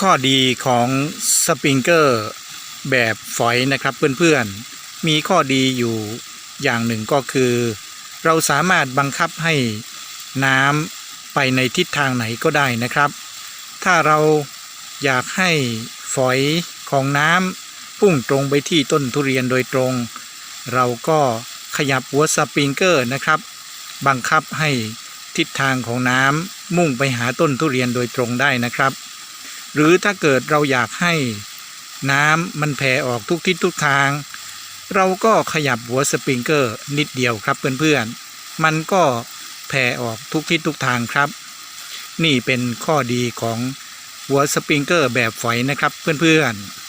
ข้อดีของสปริงเกอร์แบบฝอยนะครับเพื่อนๆ มีข้อดีอยู่อย่างหนึ่งก็คือ เราสามารถบังคับให้น้ำไปในทิศทางไหนก็ได้นะครับ ถ้าเราอยากให้ฝอยของน้ำพุ่งตรงไปที่ต้นทุเรียนโดยตรง เราก็ขยับหัวสปริงเกอร์นะครับ บังคับให้ทิศทางของน้ำมุ่งไปหาต้นทุเรียนโดยตรงได้นะครับ หรือถ้าเกิดเราอยากให้น้ำมันแผ่ออกทุกทิศทุกทาง เราก็ขยับหัวสปริงเกอร์นิดเดียวครับเพื่อนๆ มันก็แผ่ออกทุกทิศทุกทางครับ นี่เป็นข้อดีของหัวสปริงเกอร์แบบฝอยนะครับเพื่อนๆ